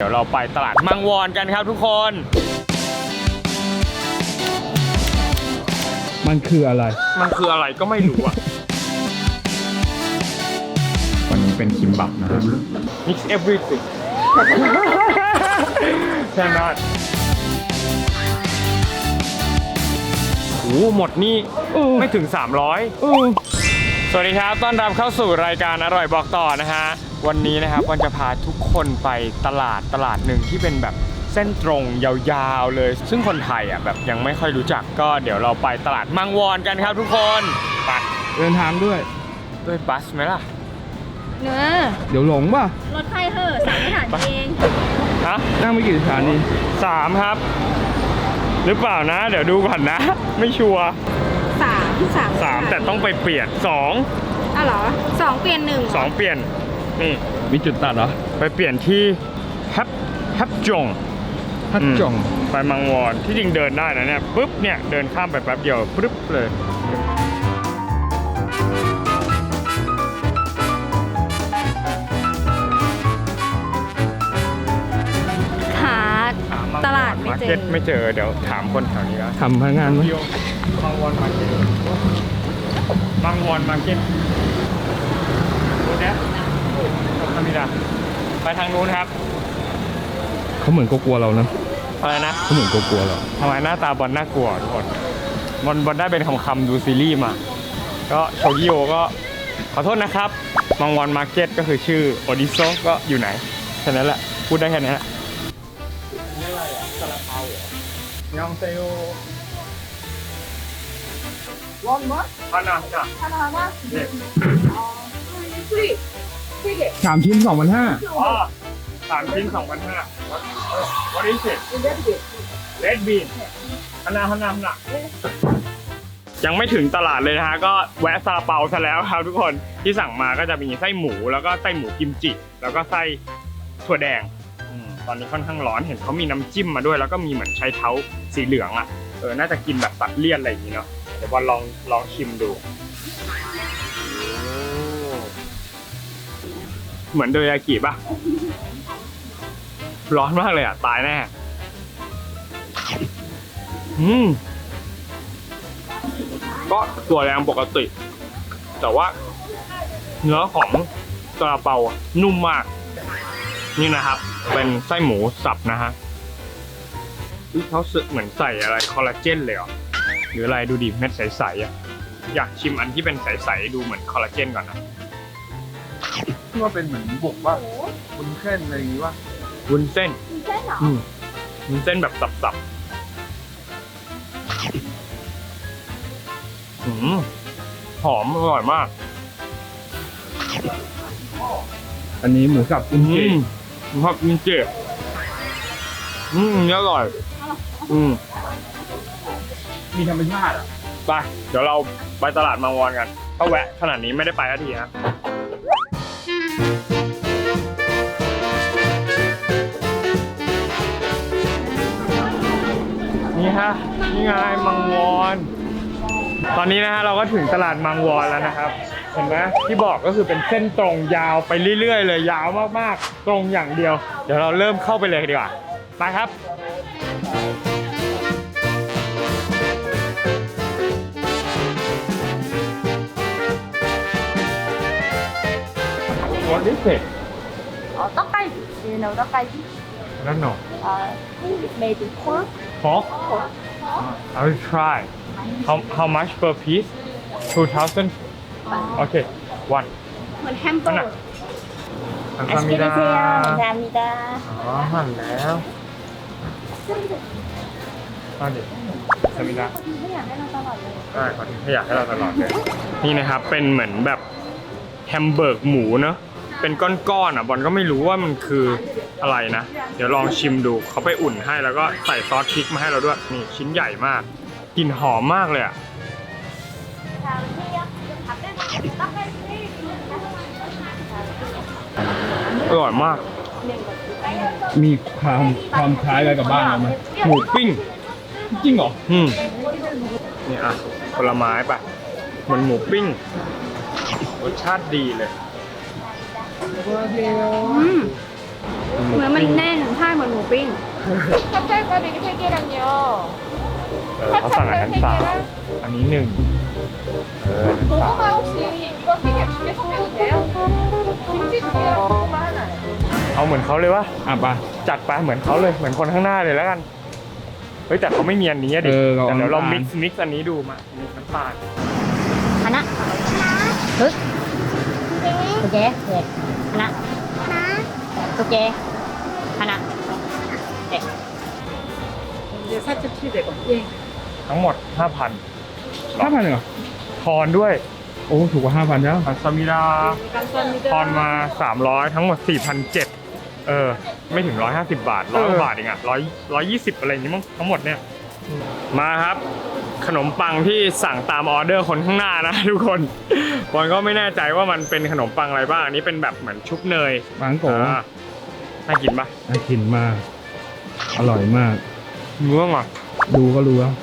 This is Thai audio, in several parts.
เดี๋ยวเราไปตลาดมังวอนกันครับทุกคน มันคืออะไร มันคืออะไรก็ไม่รู้อะวันนี้เป็นคิมบับนะครับ mix everything ใช่ไหมโอ้โหหมดนี่เออไม่ถึง 300เออสวัสดีครับ ต้อนรับเข้าสู่รายการอร่อยบอกต่อนะฮะ วันนี้นะครับวันจะพาทุกคนไปตลาดตลาดหนึ่งที่เป็นแบบเส้นตรงยาวๆเลย ซึ่งคนไทยอะแบบยังไม่ค่อยรู้จักก็เดี๋ยวเราไปตลาดมังวอนกันครับทุกคนไปเดินทางด้วย ด้วยบัสไหมล่ะ เนื้อเดี๋ยวหลงป่ะรถไฟเหอะสามสถานเองฮะนั่งไปกี่สถานีสามครับ หรือเปล่านะ เดี๋ยวดูก่อนนะ ไม่ชัวร์สามสามสามแต่ต้องไปเปลี่ยนสองอ้าวเหรอสองเปลี่ยนหนึ่งสองเปลี่ยน นี่มีจุดตัดเหรอไปเปลี่ยนที่แฮปแฮปจงฮัดจ่องไปมังวอนที่จริงเดินได้นะเนี่ยปุ๊บเนี่ยเดินข้ามไปแป๊บเดียวปุ๊บเลย หาตลาดไม่มาเจเก็อตไม่เจอเดี๋ยวถามคนแถวนี้แล้วทำพนักงานไหมเดียวมังวอนมาร์เก็ตมังวอนมาร์เก็ตดูนะ ธรรมดาไปทางนู้นครับเขาเหมือนกลัวๆเรานะอะไรนะเขาเหมือนกลัวๆเราทำไมหน้าตาบอลน่ากลัวทุกคนบอลบอลได้เป็นคำๆดูซีรีส์มา ก็โชกิโอก็ขอโทษนะครับมังวอนมาร์เก็ตก็คือชื่อโอดิโซก็อยู่ไหนแค่นั้นแหละพูดได้แค่นี้แหละนี่อะไรอะซาลาเปาเหรอยองเซโอวอนมั้ฮานาฮานาฮานาเนี่ย สามชิ้นสองพันห้าอ๋อสามชิ้นสองพันห้า What is it Red bean ฮานาฮานาฮานายังไม่ถึงตลาดเลยนะฮะ ก็แวะซาเปาซะแล้วครับทุกคนที่สั่งมาก็จะมีไส้หมูแล้วก็ไส้หมูกิมจิ แล้วก็ไส้ถั่วแดงอตอนนี้ค่อนข้างร้อนเห็นเขามีน้ำจิ้มมาด้วย แล้วก็มีเหมือนใช้เท้าสีเหลืองอะเออน่าจะกินแบบตัดเลี่ยนอะไรอย่างนี้เนาะเดี๋ยวบอลลองลองชิมดู เหมือนโดยากิป่ะ ร้อนมากเลยอะ ตายแน่ อืม ก็ตัวแรงปกติ แต่ว่า เนื้อของซาลาเปานุ่มมาก นี่นะครับ เป็นไส้หมูสับนะฮะเขาสึกเหมือนใส่อะไรคอลลาเจนเลยเหรอหรืออะไรดูดิเม็ดใสๆอะอยากชิมอันที่เป็นใสๆดูเหมือนคอลลาเจนก่อนนะ ที่ว่าเป็นเหมือนบุกว่าคุณเส้นอะไรอย่างงี้ว่าวุ้นเส้นใช่เหรออืมวุ้นเส้นแบบสับๆอืมหอมอร่อยมาก อันนี้หมูสับอุนอืจิมชอบกินเจอืมนี่อร่อย อืม มีธรรมชาติอะ ไป เดี๋ยวเราไปตลาดมังวอนกัน ถ้าแวะขนาดนี้ไม่ได้ไปทันทีฮะ ฮะนี่ไงมังวอนตอนนี้นะฮะเราก็ถึงตลาดมังวอนแล้วนะครับเห็นไหมที่บอกก็คือเป็นเส้นตรงยาวไปเรื่อย ๆ เลยยาวมากๆ ตรงอย่างเดียว เดี๋ยวเราเริ่มเข้าไปเลยดีกว่าไปครับ What is it? Ờ, tóc cây thì nấu tóc cây chứ I don't know. Uh, maybe pork. Pork? Pork. I will try. How, how much per piece? 2,000? Okay, one. เหมือนแฮมเบอร์เกอร์อันอาซามิชิเกดาเซียดามิดาอ๋อหั่นแล้วอันเด็กอาซามิดาคนที่อยากให้เราตลอดเลยใช่ขอทิ้งขยะให้เราตลอดเลย นี่นะครับเป็นเหมือนแบบแฮมเบิร์กหมูเนอะเป็นก้อนๆอะบอลก็ไม่รู้ว่ามันคื อะไรนะ เดี๋ยวลองชิมดูเขาไปอุ่นให้แล้วก็ใส่ซอสพริกมาให้เราด้วยนี่ชิ้นใหญ่มากกลิ่นหอมมากเลยอะอร่อยมาก มีความความคล้ายอะไรกับบ้านเราไหมหมูปิ้ง จริงเหรอ อืมนี่อะผลไม้ปะเหมันหมูปิ้งรสชาติดีเลยอืม เหมือนมันแน่นใช่เหมือนหมูปิ้ง 찹쌀가루기 3개랑요. เออเขาสั่งอันนั้นสามอันนี้หนึ่งเอออันนั้นสาม 고구마 혹시 이거 3개 두개 섞여도 돼요? 김치 두 개랑 고구마 하나요. เอาเหมือนเขาเลยวะ อ่ะไป จัดไปเหมือนเขาเลยเหมือนคนข้างหน้าเลยแล้วกัน เฮ้ยแต่เขาไม่มีอันนี้อะดิ เออเรา แต่เดี๋ยวเรา เอาน้ำตาล มิกซ์มิกซ์อันนี้ดูมามีน้ำตาล 하나. 둘. 두 개. 네. 하나. 두 개. 하나. 네. 이제 4,700원. 예. ทั้งหมด 5,000 ห้าพันเหรอ ทอนด้วย โอ้ถูกกว่าห้าพันแล้ว อัสมิดา 감사합니다. ทอนมา 300 ทั้งหมด 4,700เออ ไม่ถึง 150 บาทร้อยบาทเองอะร้อยร้อยยี่สิบอะไรอย่างงี้มั้งทั้งหมดเนี่ย มาครับ ขนมปังที่สั่งตามออเดอร์คนข้างหน้านะ ทุกคนบอลก็ไม่แน่ใจว่ามันเป็นขนมปังอะไรบ้าง อันนี้เป็นแบบเหมือนชุบเนย บางโก อ่า น่ากินปะน่ากินมาก อร่อยมากเนื้ออะดูก็รู้แล้ว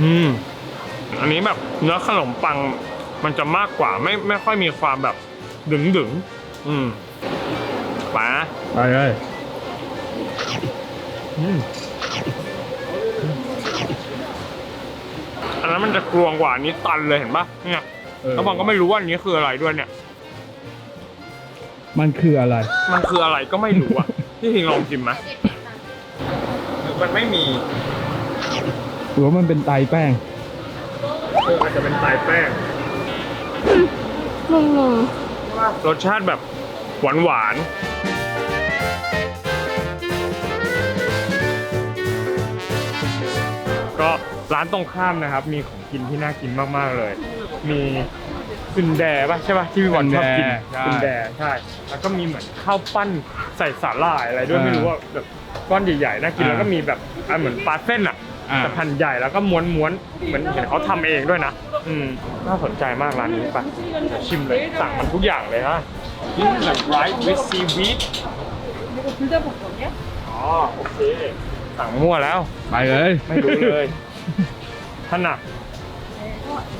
อืม อันนี้แบบเนื้อขนมปังมันจะมากกว่าไม่ไม่ค่อยมีความแบบดึงดึงๆอืมไปนะไปเลยอืมอันนั้นมันจะกรวงกว่าอันนี้ตันเลยเห็นปะเนี่ยเออ แล้วบอลก็ไม่รู้ว่าอันนี้คืออะไรด้วยเนี่ย มันคืออะไร มันคืออะไรก็ไม่รู้อะ พี่ทิงลองชิมไหมหรือมันไม่มีหรือว่ามันเป็นไตแป้งเอออาจจะเป็นสายแป้งงงงรสชาติแบบหวานหวานๆก็ร้านตรงข้ามนะครับ มีของกินที่น่ากินมากๆเลย มี ซุนแดป่ะใช่ป่ะที่พี่บอลชอบกิน ใช่ ซุนแดใช่ แล้วก็มีเหมือนข้าวปั้นใส่สาหร่ายอะไรด้วย อ่า ไม่รู้ว่าแบบก้อนใหญ่ๆน่ากิน อ่า แล้วก็มีแบบอ่ะเหมือนปลาเส้นอ่ะ อ่า แต่แผ่นใหญ่แล้วก็ม้วนๆเหมือนเห็นเขาทำเองด้วยนะ อืมน่าสนใจมากร้านนี้ป่ะเดี๋ยวชิมเลยสั่งมันทุกอย่างเลยฮะ This is a rice with seaweed 이거 불닭볶음이야? อ๋อโอเค สั่งมั่วแล้ว ไปเลย ไม่รู้เลยถนั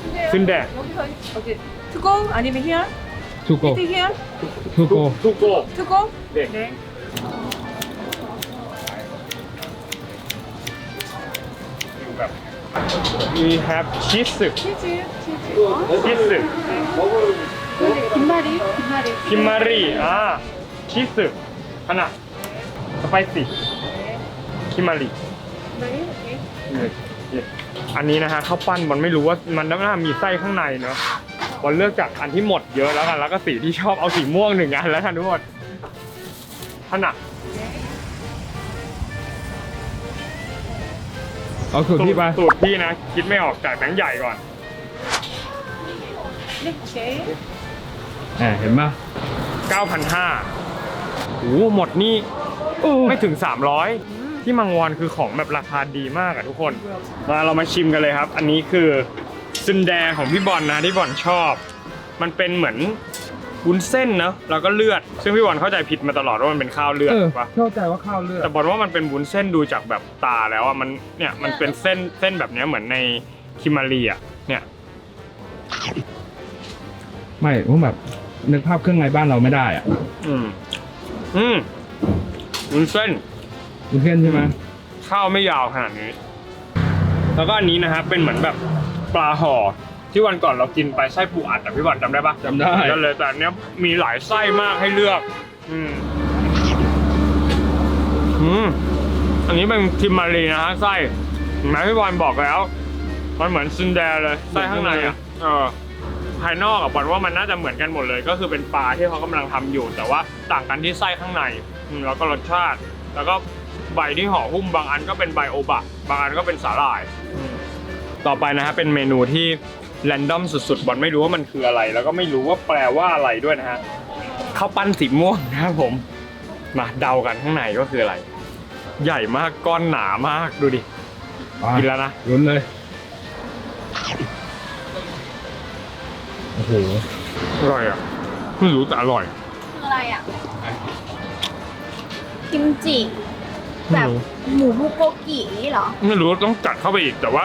근데 근데 여기서 여기 to go 아니면 here? 두고 It here? 두고 두고 To go? 네. 네. we have cheese 치즈, 치즈. 어? 어? 치즈. 네. 김말이, 김말이. 김말이 아 치즈 하나 spicy 네. 김말이. 김말이, 오케이. 네. 예. อันนี้นะฮะข้าวปั้นมันไม่รู้ว่ามันน่าจะมีไส้ข้างในเนาะบอลเลือกจากอันที่หมดเยอะแล้วกันแล้วก็สีที่ชอบเอาสีม่วงหนึ่งอันแล้วกันทุกคนถนัดเอาสูตรพี่ไปสูตรพี่นะ คิดไม่ออกจากแบงค์ใหญ่ก่อนเห็นป่ะ9,500โอ้หมดนี่ไม่ถึงสามร้อย ที่มังวอนคือของแบบราคาดีมากอะทุกคน มาเรามาชิมกันเลยครับ อันนี้คือซึนแดงของพี่บอลนะที่บอลชอบ มันเป็นเหมือนวุ้นเส้นเนอะแล้วก็เลือด ซึ่งพี่บอลเข้าใจผิดมาตลอดว่ามันเป็นข้าวเลือดเออถูกปะเข้าใจว่าข้าวเลือด แต่บอลว่ามันเป็นวุ้นเส้นดูจากแบบตาแล้วอะมันเนี่ยมันเป็นเส้นเส้นแบบเนี้ยเหมือนในคิมารีอะเนี่ยไม่ผมแบบนึกภาพเครื่องในบ้านเราไม่ได้อะ อืม อืมวุ้นเส้น คุณเพื่อนใช่ไหมข้าวไม่ยาวขนาดนี้ แล้วก็อันนี้นะครับเป็นเหมือนแบบปลาห่อที่วันก่อนเรากินไปไส้ปูอัดแต่พี่บอลจำได้ปะจำได้นั่นเลยแต่อันเนี้ยมีหลายไส้มากให้เลือก อืมอืมอันนี้เป็นทิมมารีนะฮะไส้เห็นไหมพี่บอลบอกแล้ว มันเหมือนซินแดเลยไส้ข้างในอะเออภายนอกอะบอลว่ามันน่าจะเหมือนกันหมดเลย ก็คือเป็นปลาที่เขากำลังทำอยู่ แต่ว่าต่างกันที่ไส้ข้างในอืมแล้วก็รสชาติ แล้วก็ ใบที่ห่อหุ้มบางอันก็เป็นใบโอบะ บางอันก็เป็นสาหร่ายอืมต่อไปนะฮะเป็นเมนูที่แรนดอมสุดๆ บอลไม่รู้ว่ามันคืออะไร แล้วก็ไม่รู้ว่าแปลว่าอะไรด้วยนะฮะข้าวปั้นสีม่วงนะครับผม มาเดากันข้างในก็คืออะไร ใหญ่มากก้อนหนามากดูดิ กินแล้วนะลุ้นเลย โอ้โห อร่อยอะไม่รู้แต่อร่อย คืออะไรอะ กิมจิไม่ แบบหมูบุกโกกินี่เหรอ ไม่รู้ต้องจัดเข้าไปอีก แต่ว่า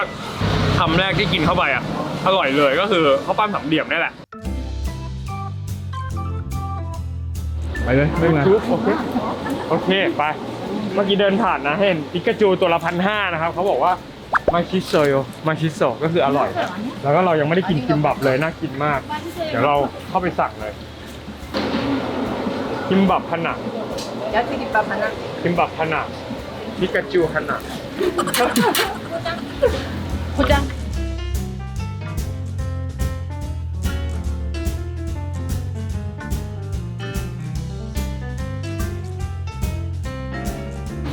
คำแรกที่กินเข้าไปอะ อร่อยเลยก็คือข้าวปั้นสามเหลี่ยมนี่แหละ ไปเลยไม่เป็นไรโอเคโอเคไป เมื่อกี้เดินผ่านนะเห็นปิกาจูตัวละพันห้านะครับ เขาบอกว่ามาชิโซโยมาชิโซก็คืออร่อยแล้วก็เรายังไม่ได้กินกิมบับเลยน่ากินมาก เดี๋ยวเราเข้าไปสั่งเลย กิมบับผนัง กิมบับผนัง ปิกาจูผนัง포 장.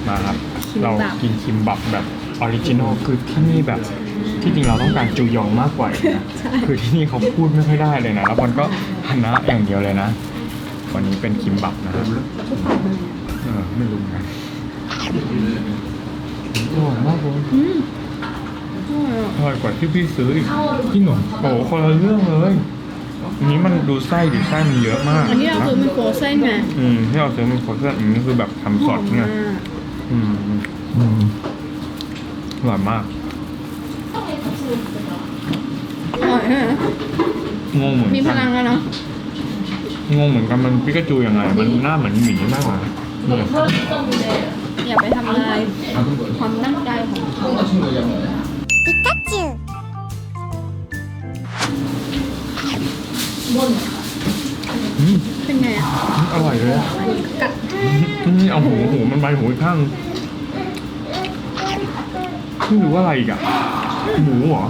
มาครับ เรากินคิมบับแบบออริจินอลคือที่นี่แบบที่จริงเราต้องการจูยองมากกว่าอีกนะคือที่นี่เขาพูดไม่ค่อยได้เลยนะ แล้วมันก็ฮานะอย่างเดียวเลยนะ วันนี้เป็นคิมบับนะครับเออไม่รู้นะ อร่อยมากเลยอร่อยกว่าที่พี่ซื้ออีกพี่หนุ่มโอ้โหคนละเรื่องเลยอันนี้มันดูไส้ดิไส้มันเยอะมากอันนี้เราคือมันโฟรเซนไงอืมที่เราซื้อมันโคเซนอันนี้คือแบบทำสดไงอืมอืมอร่อยมากอร่อยใช่ไหมงงเหมือนมีพลังแล้วเนาะงงเหมือนกันมันปิกาจูยังไง มันหน้าเหมือนหมีมากกว่านี่ อย่าไปทำลายความตั้งใจของเขาอืมเป็นไงอะอร่อยเลยอะกัดนี่เอาหูหูมันใบหูอีกข้างไม่รู้ว่าอะไรอีกอะหมูเหรอ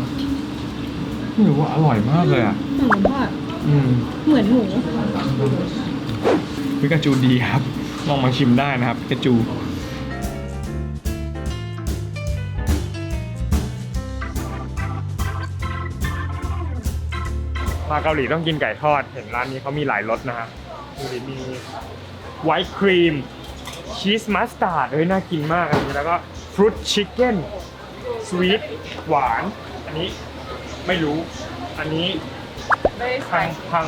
ไม่รู้ว่าอร่อยมากเลยอะหมูทอดอืมเหมือนหมูปิกาจูดีครับ ลองมาชิมได้นะครับปิกาจู มาเกาหลีต้องกินไก่ทอด เห็นร้านนี้เขามีหลายรสนะฮะดูดิมีไวท์ครีมชีสมัสตาร์ดเฮ้ยน่ากินมากอันนี้แล้วก็ฟรุตชิคเก้นสวีทหวาน อันนี้ไม่รู้ อันนี้ Very พัง spicy. พัง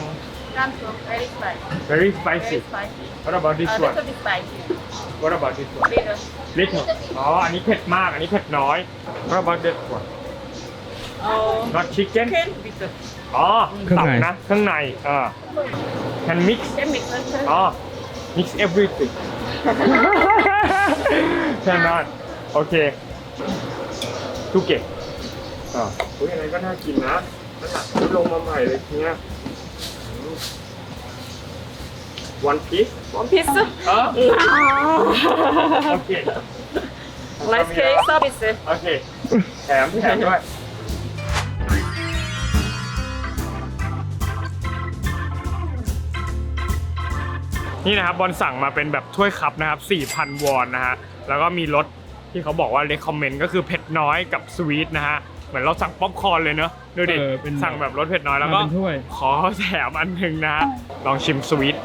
Samsung. Very spicy. very spicy Very spicy. what about this A one little bit spicy. what about this one Little. ลิตรอ๋อ อันนี้เผ็ดมาก อันนี้เผ็ดน้อย What about that one Oh. not chicken Chicken with the อ๋อเครื่องตับใน นะข้างในเออ can mix can mix it. อ๋อ mix everything cannot โอเคทุกเก็บอ่าอุ้ยอะไรก็น่ากินนะนั่นแหละลงมาใหม่เลยทีเนี้ย one piece One piece. เออโอเค Rice cake service. โอเค แถมแถมด้วย นี่นะครับบอลสั่งมาเป็นแบบถ้วยคัพนะครับ 4,000 วอนนะฮะ แล้วก็มีรสที่เขาบอกว่า recommend ก็คือเผ็ดน้อยกับสวีทนะฮะ เหมือนเราสั่งป๊อปคอร์นเลยเนอะดูดิ เออเป็นสั่งแบบรสเผ็ดน้อยแล้วก็มาเป็นถ้วย ขอแถมอันหนึ่งนะฮะ ลองชิมสวีท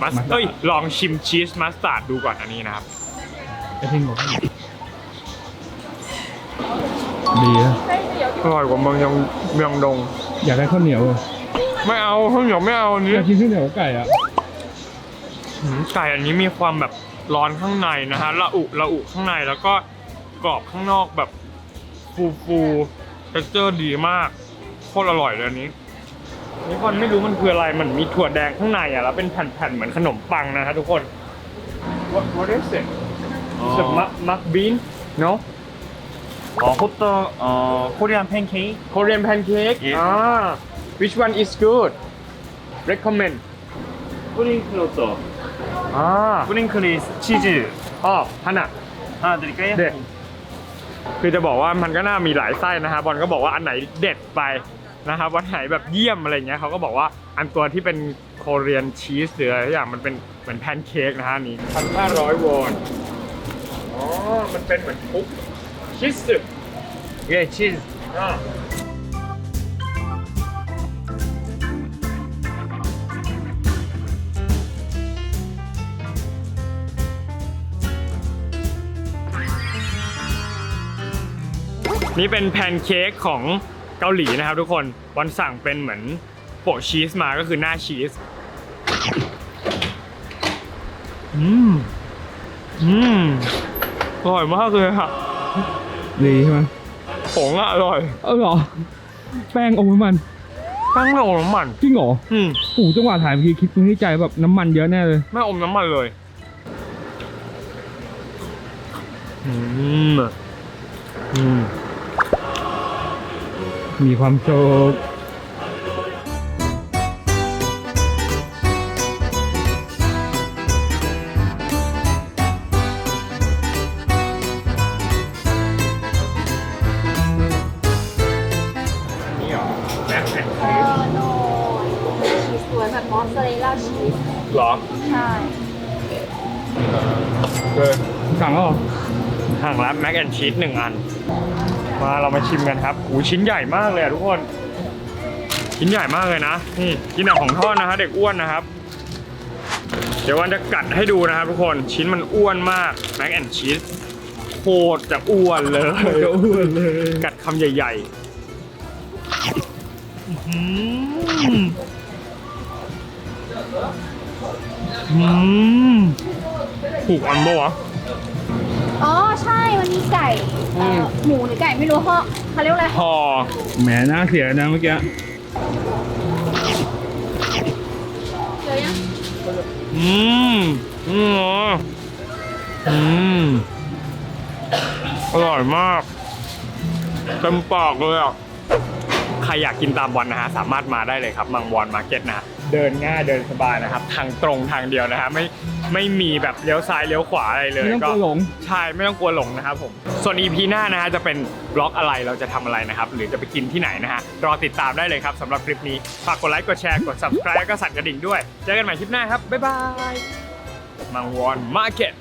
มัสมัสตาร์ดเอ้ยลองชิมชีสมัสตาร์ดดูก่อนอันนี้นะครับ ไอ้ทิ้งบอกดีนะอร่อยกว่าเมืองยังเมืองดง อยากได้ข้าวเหนียวอะไม่เอาข้าวเหนียวไม่เอาอันนี้ อยากกินข้าวเหนียวกับไก่อะหืม ไก่อันนี้มีความแบบร้อนข้างในนะฮะละอุละอุข้างในแล้วก็กรอบข้างนอกแบบฟูฟูเทคเจอร์ดีมากโคตรอร่อยเลยอันนี้นี่คนไม่รู้มันคืออะไรมันมีถั่วแดงข้างในอ่ะแล้วเป็นแผ่นๆเหมือนขนมปังนะฮะทุกคน What what is it? It's a muck muck bean no 어, 호떡 어, 코리안 팬케이크 Korean pancake Yes. ah which one is good recommend 뿌링클로또 อ่า 뿌링클리스 치즈 อ๋อฮันอ่ะ 하나 드릴까요? เด็ด คือจะบอกว่ามันก็น่ามีหลายไส้นะฮะบอลก็บอกว่าอันไหนเด็ดไปนะครับวันไหนแบบเยี่ยมอะไรเงี้ยเขาก็บอกว่าอันตัวที่เป็นโคเรียนชีสหรืออะไรอย่างมันเป็นเหมือนแพนเค้กนะฮะอันนี้พันห้าร้อยวอนอ๋อ มันเป็นเหมือนคุกชีสสึ 예, 치즈. อ่า นี่เป็นแพนเค้กของเกาหลีนะครับทุกคนบอลสั่งเป็นเหมือนโปะชีสมาก็คือหน้าชีสอืมอืมอร่อยมากเลยค่ะดีใช่ไหมผงอะอร่อยเออเหรอ แป้งอมให้มันตั้งไม่อมน้ำมัน จริงเหรออืมโอ้โหจังหวะถ่ายเมื่อกี้คิดในใจแบบน้ำมันเยอะแน่เลยไม่อมน้ำมันเลยอืมอืม มีความสุขนี่เหรอแม็กแอนเออโนชีสสวยแบบมอสซาเรลล่าชีสหรอ ใช่เออสั่งแล้วเหรอห่างรับแม็กแอนชีสหนึ่งอัน มาเรามาชิมกันครับหูชิ้นใหญ่มากเลยอะทุกคน ชิ้นใหญ่มากเลยนะ นี่กินแบบของทอดนะฮะเด็กอ้วนนะครับ เดี๋ยววันจะกัดให้ดูนะครับทุกคน ชิ้นมันอ้วนมากแม็กแอนชีสโคตรจะอ้วนเลยจะอ้วนเลย กัดคำใหญ่ๆอื้อหืออืมถูกอันปะวะ อ๋อใช่มันมีไก่เอ่อหมูหรือไก่ไม่รู้เขาเขาเรียกว่าอะไรพอแหมน่าเสียนะเมื่อกี้เจอยังอืมอืมอืมอร่อยมากเต็มปากเลยอะ ใครอยากกินตามวันนะฮะ สามารถมาได้เลยครับ มังวอนมาร์เก็ตนะฮะ เดินง่ายเดินสบายนะครับ ทางตรงทางเดียวนะฮะไม่ไม่มีแบบเลี้ยวซ้ายเลี้ยวขวาอะไรเลยไม่ต้องกลัวหลงใช่ไม่ต้องกลัวหลงนะครับผมส่วน EP หน้านะฮะจะเป็นบล็อกอะไรเราจะทำอะไรนะครับ หรือจะไปกินที่ไหนนะฮะรอติดตามได้เลยครับสำหรับคลิปนี้ฝากกดไลค์กดแชร์กด subscribe แล้วก็สั่นกระดิ่งด้วยเจอกันใหม่คลิปหน้าครับบ๊ายบายมังวอนมาร์เก็ต